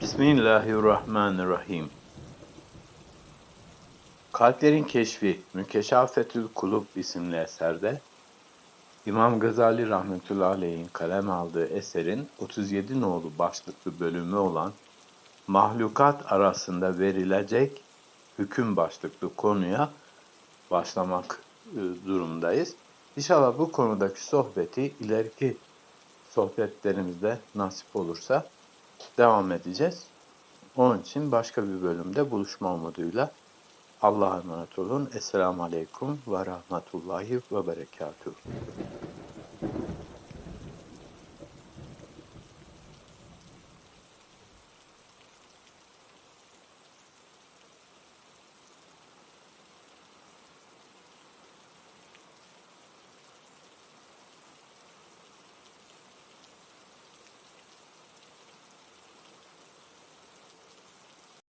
Bismillahirrahmanirrahim. Kalplerin Keşfi, Mükeşafetül Kulub isimli eserde İmam Gazali rahmetullahi aleyhin kalem aldığı eserin 37 nolu başlıklı bölümü olan mahlukat arasında verilecek hüküm başlıklı konuya başlamak e, durumdayız. İnşallah bu konudaki sohbeti ileriki sohbetlerimizde nasip olursa devam edeceğiz. Onun için başka bir bölümde buluşma umuduyla Allah'a emanet olun. Esselamu Aleyküm ve Rahmetullahi ve Berekatuhu.